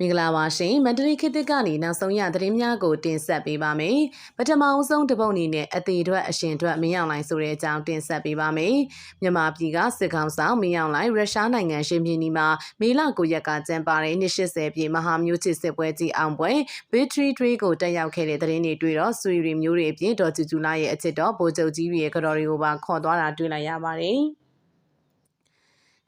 မင်္ဂလာပါရှင်မန္တလေးခေတ်သစ်ကနေနောက်ဆုံးရသတင်းများကိုတင်ဆက်ပေးပါမယ်ပထမအဆုံးတစ်ပုတ်အနေနဲ့အသေးအတွက်အရှင်အတွက်မင်းအောင်လိုင်ဆိုတဲ့အကြောင်းတင်ဆက်ပေးပါမယ်မြန်မာပြည်ကစစ်ကောင်ဆောင်မင်းအောင်လိုင်ရုရှားနိုင်ငံရှင်ပြည်နီမှာမေလ9ရက်ကကျင်းပတဲ့နှစ်80ပြည့်မဟာမျိုးချစ်စစ်ပွဲကြီးအောင်ပွဲ Victory Day ကိုတက်ရောက်ခဲ့တဲ့သတင်းတွေတွေ့တော့ဆွေရီမျိုးတွေအပြင်ဒေါ်ကျူကျူလာရဲ့အချစ်တော်ဗိုလ်ချုပ်ကြီးရဲ့ကတော်တွေကိုပါခေါ်သွားတာတွေ့လိုက်ရပါတယ်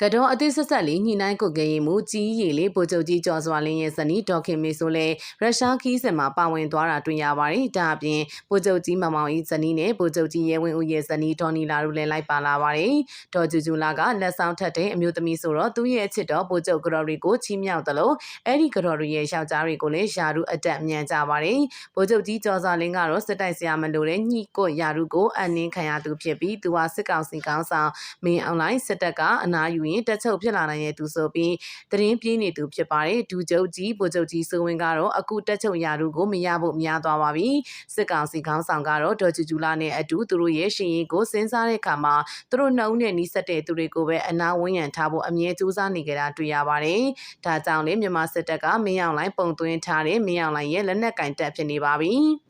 ကတော်အသစ်ဆက်ဆက်လေးညှိနှိုင်းကုတ်ကဲရင်မူကြီးရီလေးဗိုလ်ချုပ်ကြီးကျော်စွာလင်းရဲ့ဇနီးဒေါခင်မေဆိုလဲရုရှားခီးစင်မှာပါဝင်သွားတာတွေ့ရပါတယ်။ဒါအပြင်ဗိုလ်ချုပ်ကြီးမမောင်ဤဇနီးနဲ့ဗိုလ်ချုပ်ကြီးရဲဝင်းဦးရဲ့ဇနီးဒေါ်နီလာတို့လည်းလိုက်ပါလာပါတယ်။ဒေါ်ကျူကျူလာကလက်ဆောင်ထက်တဲ့အမျိုးသမီးဆိုတော့သူ့ရဲ့အချစ်တော်ဗိုလ်ချုပ်ကတော်တွေကိုချီးမြှောက်တယ်လို့အဲ့ဒီကတော်တွေရဲ့ယောက်ျားတွေကိုလည်းယာရုအတက်မြန်ကြပါတယ်။ဗိုလ်ချုပ်ကြီးကျော်စွာလင်းကတော့စစ်တိုက်ဆရာမလို့တဲ့ညှိကိုယာရုကိုအနှင်းခံရသူဖြစ်ပြီးသူဟာစစ်ကောင်စီကောင်းဆောင်မင်းအွန်လိုင်းစစ်တပ်ကအနားယူရင်တက်ချုပ်ဖြစ်လာနိုင်တဲ့သူဆိုပြီးသတင်းပြင်းနေသူဖြစ်ပါတယ်ဒူကျုပ်ကြီးဗိုလ်ချုပ်ကြီးစိုးဝင်းကတော့အခုတက်ချုပ်ရာတို့ကိုမရဖို့များသွားပါပြီစစ်ကောင်စီခေါင်းဆောင်ကတော့ဒေါ်ကျူကျူလာနဲ့အတူသူတို့ရဲ့ရှင်ရင်ကိုစဉ်းစားတဲ့အခါမှာသူတို့နှုံးနဲ့နီးစပ်တဲ့သူတွေကိုပဲအနာဝန်းရံထားဖို့အမြဲစူးစမ်းနေကြတာတွေ့ရပါတယ်ဒါကြောင့်လေမြန်မာစစ်တပ်ကမင်းအောင်လိုင်းပုံသွင်းထားတဲ့မင်းအောင်လိုင်းရဲ့လက်နက်ကင်တပ်ဖြစ်နေပါပြီ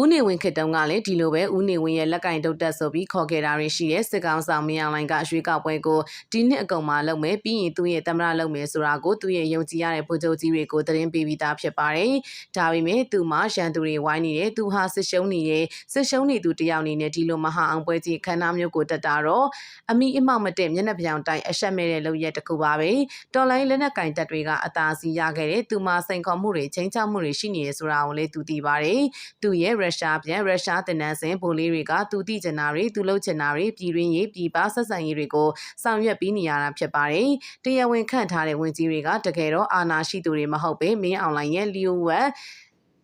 ဦးနေဝင်ခေတုံးကလည်းဒီလိုပဲဦးနေဝင်ရဲ့လက်ကင်တုတ်တက်ဆိုပြီးခေါ်ခဲ့တာတွေရှိတဲ့စစ်ကောင်ဆောင်မင်းအောင်လိုင်ကရွှေကောက်ပွဲကိုဒီနှစ်အကုန်မှာလုပ်မယ်ပြီးရင်သူ့ရဲ့တမရလုပ်မယ်ဆိုတာကိုသူ့ရဲ့ယုံကြည်ရတဲ့ဗိုလ်ချုပ်ကြီးတွေကိုသတင်းပေးပြီးသားဖြစ်ပါတယ်။ဒါပေမဲ့သူမှရန်သူတွေဝိုင်းနေတယ်သူဟာစစ်ရှုံးနေတယ်စစ်ရှုံးနေသူတယောက်အနေနဲ့ဒီလိုမဟာအောင်ပွဲကြီးခန်းနာမျိုးကိုတက်တာတော့အမိအမောက်မတက်မျက်နှာပြောင်တိုင်းအဆက်မဲ့တဲ့လုပ်ရက်တစ်ခုပါပဲ။တော်လိုင်းလက်နက်ကင်တပ်တွေကအသာစီရခဲ့တဲ့သူမှစိန်ခေါ်မှုတွေချင်းချမှုတွေရှိနေရဆိုတာကိုလည်းသူသိပါတယ်။သူရဲ့ရုရှားပြန်ရုရှားတင်နန်းစင်ဗိုလ်လေးတွေကသူတိကျင်နာတွေသူလှုပ်ချင်နာတွေပြည်ရင်းရေးပြည်ပဆက်ဆံရေးတွေကိုဆောင်ရွက်ပြီးနေရတာဖြစ်ပါတယ်။တရားဝင်ခန့်ထားတဲ့ဝင်ကြီးတွေကတကယ်တော့အာဏာရှိသူတွေမဟုတ်ပဲမင်းအောင်လိုင်းရဲ့လီယိုဝက်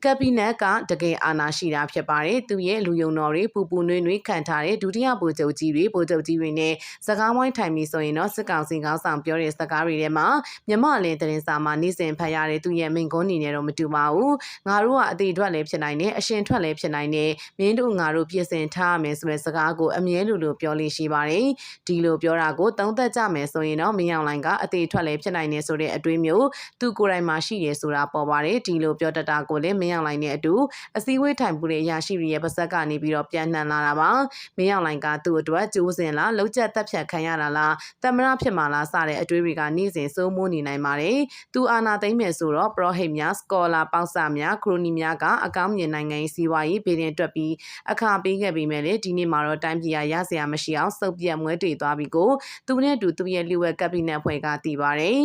ကက်ဘိနက်ကတကယ်အာဏာရှိတာဖြစ်ပါတယ်။သူရဲ့လူယုံတော်တွေပူပူနွေးနွေးခံထားတဲ့ဒုတိယဗိုလ်ချုပ်ကြီးတွေဗိုလ်ချုပ်ကြီးတွေနဲ့စကားဝိုင်းထိုင်ပြီးဆိုရင်တော့စစ်ကောင်စီကောင်းဆောင်ပြောတဲ့စကားတွေထဲမှာမြမလင်းတရင်စာမှာနေစဉ်ဖတ်ရတဲ့သူရဲ့မိန်ကွန်းနေနဲ့တော့မတူပါဘူး။ငါတို့ကအသေးထွက်လည်းဖြစ်နိုင်တယ်အရှင်ထွက်လည်းဖြစ်နိုင်တယ်။မင်းတို့ငါတို့ပြင်ဆင်ထားရမယ်ဆိုတဲ့စကားကိုအမြဲလိုလိုပြောလို့ရှိပါတယ်။ဒီလိုပြောတာကိုသုံးသက်ကြမယ်ဆိုရင်တော့မင်းအောင်လိုင်ကအသေးထွက်လည်းဖြစ်နိုင်တယ်ဆိုတဲ့အတွေးမျိုးသူကိုယ်တိုင်မှာရှိတယ်ဆိုတာပေါ်ပါတယ်။ဒီလိုပြောတတ်တာကိုလည်းမင်းအောင်လိုင်နဲ့အတူအစည်းအဝေးထိုင်ပူတဲ့အရာရှိတွေရဲ့ပါဇက်ကနေပြီးတော့ပြန်နှံလာတာပါမင်းအောင်လိုင်ကသူ့အတွက်ကြိုးစင်လားလောက်ကျက်တက်ဖြတ်ခံရတာလားတမရဖြစ်မှာလားစတဲ့အတွေးတွေကနေ့စဉ်စိုးမိုးနေနိုင်ပါတယ်သူအာနာသိမ့်မယ်ဆိုတော့ပရောဟိတ်များစကောလာပေါက်ဆများခရိုနီများကအကောင်းမြင်နိုင်ငံရေးစီးပွားရေးဗေဒင်တွက်ပြီးအခါပေးခဲ့ပြီးမယ်လေဒီနေ့မှာတော့တိုင်းပြည်ရရစရာမရှိအောင်စုပ်ပြတ်မွဲတေသွားပြီးကိုသူနဲ့အတူသူရဲ့လျှို့ဝဲကပ်ဘိနက်ဖွဲ့ကတည်ပါတယ်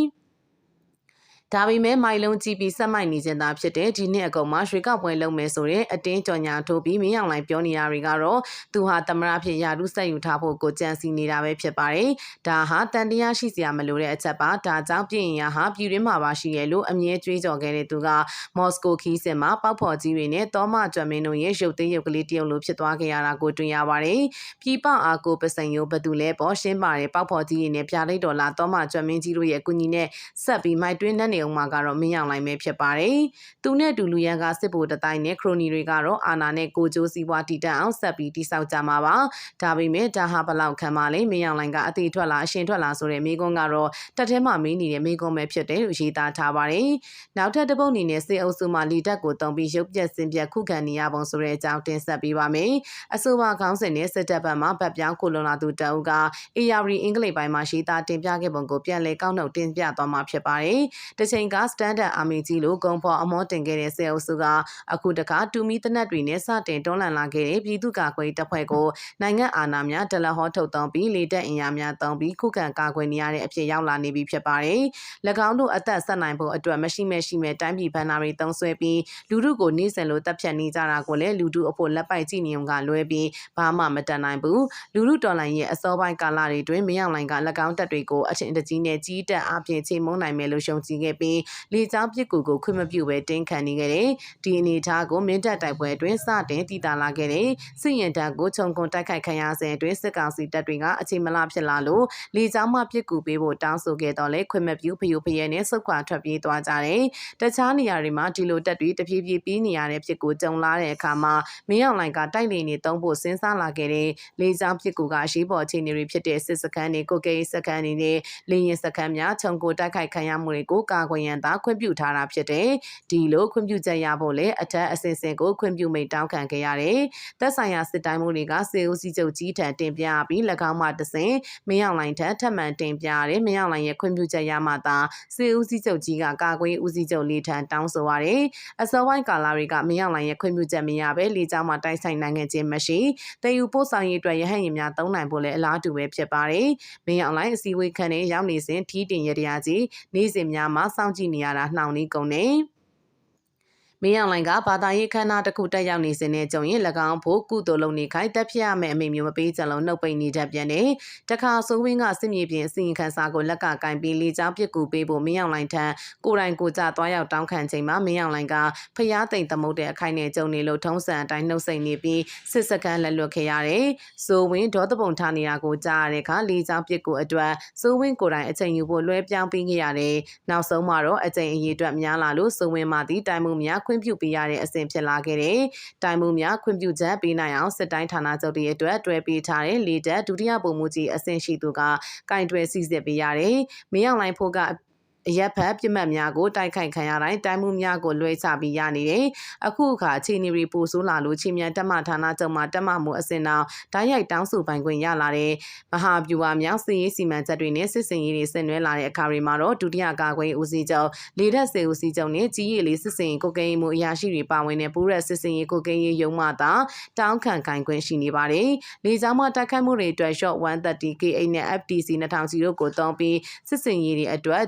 ဒါပေမဲ့မိုင်လုံးကြည့်ပြီးဆက်မိုက်နေခြင်းသာဖြစ်တဲ့ဒီနှစ်အကုန်မှာရွှေကောက်ပွဲလုပ်မယ်ဆိုတဲ့အတင်းကြော်ညာထိုးပြီးမင်းအောင်လိုင်ပြောနေတာတွေကတော့သူဟာသမရဖြစ်ယာရုဆက်ယူထားဖို့ကိုကြံစီနေတာပဲဖြစ်ပါတယ်။ဒါဟာတန်တရားရှိစရာမလိုတဲ့အချက်ပါ။ဒါကြောင့်ပြည်ရင်ရဟာပြည်ရင်းမှာပါရှိရလို့အမြဲကြွေးကြော်ခဲ့တဲ့သူကမော်စကိုခီးစင်မှာပေါက်ဖော်ကြီးတွေနဲ့တောမကျွမ်းမင်းတို့ရဲ့ရုပ်သိမ်းရုပ်ကလေးတရုပ်လိုဖြစ်သွားခဲ့ရတာကိုတွေ့ရပါတယ်။ပြည်ပအားကိုပစံယိုဘသူလဲပေါ်ရှင်းပါတယ်ပေါက်ဖော်ကြီးတွေနဲ့ပြားလိုက်တော်လာတောမကျွမ်းမင်းကြီးတို့ရဲ့အကူအညီနဲ့ဆက်ပြီးမိုက်တွင်းနဲ့နေအောင်မှာကတော့မင်းအောင်လိုင်းပဲဖြစ်ပါတယ်။သူနဲ့တူလူရန်ကစစ်ဗိုလ်တတိုင်းနဲ့ခရိုနီတွေကတော့အာနာနဲ့ကိုကျိုးစည်းဝါတီတန်အောင်ဆက်ပြီးတိဆောက်ကြမှာပါ။ဒါပေမဲ့ဒါဟာဘလောက်ခံပါလဲမင်းအောင်လိုင်းကအသေးထွက်လာအရှင်ထွက်လာဆိုတဲ့မိကွန်းကတော့တက်ထဲမှာမင်းနေတဲ့မိကွန်းပဲဖြစ်တယ်လို့ရေးသားထားပါတယ်။နောက်ထပ်တစ်ပုတ်အနေနဲ့စေအုပ်စုမှလီတက်ကိုတုံပြီးရုပ်ပြက်စင်ပြက်ခုခံနေရပုံဆိုတဲ့အကြောင်းတင်ဆက်ပေးပါမယ်။အဆိုပါခေါင်းစဉ်နဲ့စစ်တပ်ဘက်မှဗတ်ပြောင်းကိုလွန်လာသူတအုပ်က ARD အင်္ဂလိပ်ပိုင်းမှာရေးသားတင်ပြခဲ့ပုံကိုပြန်လည်ကောက်နှုတ်တင်ပြသွားမှာဖြစ်ပါတယ်။တချိန်က Standard Army ကြီးလို့ဂုံဖော်အမောတင်ခဲ့တဲ့ဆဲအုပ်စုကအခုတခါတူမီတနက်တွေနဲ့စတင်တွန်းလှန်လာခဲ့တဲ့ပြည်သူ့ကာကွယ်တပ်ဖွဲ့ကိုနိုင်ငံအာဏာများဒလဟောထုတ်သုံးပြီးလေတပ်အင်အားများသုံးပြီးခုခံကာကွယ်နေရတဲ့အဖြစ်ရောက်လာနေပြီဖြစ်ပါတယ်။၎င်းတို့အသက်ဆက်နိုင်ဖို့အတွက်မရှိမရှိမဲ့တိုင်းပြည်ဘဏ္ဍာတွေသုံးဆွဲပြီးလူထုကိုနှိစင်လို့တပ်ဖြတ်နေကြတာကိုလည်းလူထုအဖို့လက်ပိုက်ကြည့်နေုံကလွဲပြီးဘာမှမတန်နိုင်ဘူး။လူထုတော်လှန်ရေးအစောပိုင်းကာလတွေတွင်မင်းအောင်လိုင်က၎င်းတပ်တွေကိုအထင်တကြီးနဲ့ကြီးတက်အပြင်ချိန်မုံနိုင်မယ်လို့ယုံကြည်ခဲ့ပြီးလေကြောင်းပစ်ကူကိုခွင့်မပြုဘဲတင်းခံနေခဲ့တဲ့ဒီအနေအထားကိုမင်းတပ်တိုက်ပွဲအတွင်းစတင်တည်တာလာခဲ့တဲ့စစ်ရင်တပ်ကိုခြုံကွန်တိုက်ခိုက်ခံရစဉ်အတွင်းစစ်ကောင်စီတပ်တွေကအချိန်မလဖြစ်လာလို့လေကြောင်းမှပစ်ကူပေးဖို့တောင်းဆိုခဲ့တော့လဲခွင့်မပြုဖယူဖရဲနဲ့စုတ်ခွာထွက်ပြေးသွားကြတယ်။တခြားနေရာတွေမှာဒီလိုတပ်တွေတဖြည်းဖြည်းပြီးနေရတဲ့ဖြစ်ကိုကြုံလာတဲ့အခါမှာမင်းအောင်လိုင်ကတိုက်လေနေတုံးဖို့စဉ်းစားလာခဲ့တဲ့လေကြောင်းပစ်ကူကရှိပေါ်အခြေအနေတွေဖြစ်တဲ့စစ်စခန်းတွေကိုကိစခန်းတွေနဲ့လေရင်စခန်းများခြုံကိုတိုက်ခိုက်ခံရမှုတွေကိုကာကွယ်ရန်သာခွင့်ပြုထားတာဖြစ်တယ်။ဒီလိုခွင့်ပြုချက်ရဖို့လဲအထက်အစင်စင်ကိုခွင့်ပြုမိတ်တောင်းခံခဲ့ရတယ်။သက်ဆိုင်ရာစစ်တိုင်းမှုတွေကစေဦးစီးချုပ်ကြီးထံတင်ပြပြီး၎င်းမှတဆင်မင်းအောင်လိုင်ထံထပ်မံတင်ပြရတယ်မင်းအောင်လိုင်ရဲ့ခွင့်ပြုချက်ရမှသာစေဦးစီးချုပ်ကြီးကကာကွယ်ဦးစီးချုပ်လေးထံတောင်းဆိုရတယ်။အစောပိုင်းကာလတွေကမင်းအောင်လိုင်ရဲ့ခွင့်ပြုချက်မရဘဲလေကြောင်းမှာတိုက်ဆိုင်နိုင်ခဲ့ခြင်းမရှိ။တည်ယူပို့ဆောင်ရေးအတွက်ရဟန့်ရင်များသုံးနိုင်ဖို့လည်းအလားတူပဲဖြစ်ပါတယ်။မင်းအောင်လိုင်အစည်းအဝေးခန်းနဲ့ရောက်နေစဉ်ထီးတင်ရတရားကြီးနေ့စဉ်များမှာစောင့်ကြည့်နေရတာနှောင့်နှေးကုန်နေ။ မင်းအောင်လိုင်ကဘာသာရေးခမ်းနားတစ်ခုတက်ရောက်နေစဉ်နဲ့ကြုံရင်၎င်းဖို့ကုသိုလ်လုပ်နေခိုင်းတက်ဖြစ်ရမယ့်အမိမျိုးမပေးကြလုံးနှုတ်ပိတ်နေတတ်ပြန်တယ်။တခါဆိုးဝင်းကစစ်မြေပြင်အစီရင်ခံစာကိုလက်ကကင်ပြီးလေကြောင်းပစ်ကူပေးဖို့မင်းအောင်လိုင်ထံကိုယ်တိုင်ကိုကြသွားရောက်တောင်းခံချိန်မှာမင်းအောင်လိုင်ကဖျားသိမ်သမုတ်တဲ့အခိုင်နဲ့ကြုံနေလို့ထုံးစံအတိုင်းနှုတ်ဆက်နေပြီးစစ်စကန်လက်လွတ်ခဲ့ရတယ်။ဆိုးဝင်းဒေါသပုံထားနေတာကိုကြားရတဲ့အခါလေကြောင်းပစ်ကူအတွက်ဆိုးဝင်းကိုယ်တိုင်အချိန်ယူဖို့လွှဲပြောင်းပေးခဲ့ရတယ်။နောက်ဆုံးမှာတော့အချိန်အရေးအတွက်များလာလို့ဆိုးဝင်းမှဒီတိုင်မှုများခွင့်ပြုပေးရတဲ့အဆင့်ဖြစ်လာခဲ့တဲ့တိုင်မှုများခွင့်ပြုချက်ပေးနိုင်အောင်စစ်တိုင်းဌာနချုပ်တွေအတွက်တွဲပေးထားတဲ့လေတပ်ဒုတိယပုံမှုကြီးအဆင့်ရှိသူကကင်တွယ်စီစစ်ပေးရတယ်။မင်းအောင်လိုင်းဖို့က အရက်ဖက်ပြစ်မှတ်များကိုတိုက်ခိုက်ခံရတိုင်းတိုင်းမှုများကိုလွှဲချပြီးရနေတယ်။အခုအခါအခြေအနေတွေပိုဆိုးလာလို့ချင်းမြန်တက်မဌာနချုပ်မှာတက်မမှုအစင်အောင်ဓာတ်ရိုက်တောင်းဆိုပိုင်ခွင့်ရလာတဲ့မဟာဗျူဟာမြောက်စစ်ရေးစီမံချက်တွေနဲ့စစ်စင်ရေးတွေဆင်နွှဲလာတဲ့အခါတွေမှာတော့ဒုတိယကာကွယ်ဦးစီးချုပ်လေတပ်စေဦးစီးချုပ်နဲ့ကြီးရီလေးစစ်စင်ရေးကိုကိန်းမှုအရာရှိတွေပါဝင်တဲ့ပူးရက်စစ်စင်ရေးကိုကိန်းရေးရုံးမှသာတောင်းခံခိုင်ခွင့်ရှိနေပါတယ်။လေကြောင်းမှတိုက်ခိုက်မှုတွေအတွက် shot 130 KA နဲ့ FTC 2000တို့ကိုတောင်းပြီးစစ်စင်ရေးတွေအတွက်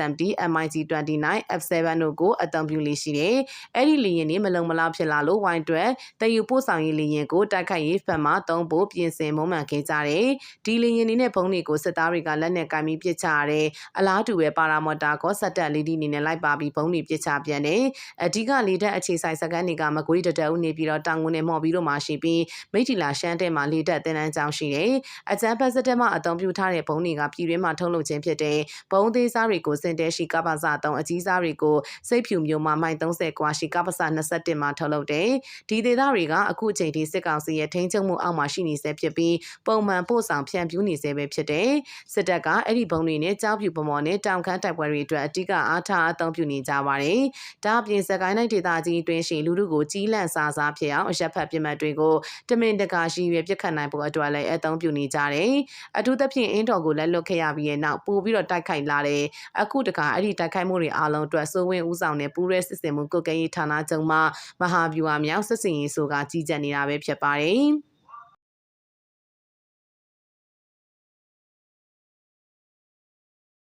GF70 MiG29 F7 တို့ကိုအသုံးပြုလေရှိတယ်။အဲ့ဒီလေယာဉ်တွေမလုံမလောက်ဖြစ်လာလို့ဝိုင်းတွဲတည်ယူပို့ဆောင်ရေးလေယာဉ်ကိုတိုက်ခိုက်ရေးဖက်မှသုံးဖို့ပြင်ဆင်မုံမှန်ခဲ့ကြတယ်။ဒီလေယာဉ်တွေနဲ့ဘုံတွေကိုစစ်သားတွေကလက်နဲ့ကင်ပြီးပစ်ချရတယ်။အလားတူပဲပါရာမော်တာကောစက်တက်လေးဒီနေနဲ့လိုက်ပါပြီးဘုံတွေပစ်ချပြန်တယ်။အဓိကလေတပ်အခြေဆိုင်စကန်တွေကမကွေးတတအုပ်နေပြီးတော့တောင်ငွေနဲ့မော်ပြီးတော့မှရှိပြီးမိထီလာရှမ်းတဲ့မှာလေတပ်တင်တန်းကြောင်းရှိတယ်။အကြမ်းဖက်စစ်တပ်မှအသုံးပြုထားတဲ့ဘုံတွေကပြည်တွင်းမှာထုတ်လုပ်ခြင်းဖြစ်တဲ့ဘုံသေးစားတွေကိုစင်တဲရှိကပ္ပစ3အကြီးစားတွေကိုစိတ်ဖြူမျိုးမှာမိုင်30ကွာရှိကပ္ပစ21မှာထုတ်လုပ်တယ်။ဒီဒေသတွေကအခုအချိန်ထိစစ်ကောင်စီရဲ့ထိန်းချုပ်မှုအောက်မှာရှိနေဆဲဖြစ်ပြီးပုံမှန်ပို့ဆောင်ဖြန့်ဖြူးနေဆဲပဲဖြစ်တယ်။စစ်တပ်ကအဲ့ဒီဘုံတွေနဲ့ကြောက်ပြူပမော်နဲ့တောင်ခမ်းတိုက်ပွဲတွေအတွက်အ धिक အားထားအသုံးပြုနေကြပါတယ်။ဒါအပြင်စကိုင်းတိုင်းဒေသကြီးတွင်းရှိလူလူကိုကြီးလန့်စားစားဖြစ်အောင်အရက်ဖက်ပြစ်မှတ်တွေကိုတမင်တကာရှိရွယ်ပြစ်ခတ်နိုင်ဖို့အတွက်လည်းအသုံးပြုနေကြတယ်။အထူးသဖြင့်အင်းတော်ကိုလက်လွတ်ခဲ့ရပြီးတဲ့နောက်ပို့ပြီးတော့တိုက်ခိုက်လာတယ်။အခုတခါအဲ့ဒီတိုက်ခိုက်မှုတွေအားလုံးအတွက်စိုးဝင်းဦးဆောင်တဲ့ပူးရဲစစ်စင်မှုကုတ်ကဲရေးဌာနချုပ်မှမဟာဗျူဟာမြောက်စစ်စင်ရေးဆိုကကြီးကြပ်နေတာပဲဖြစ်ပါတယ်။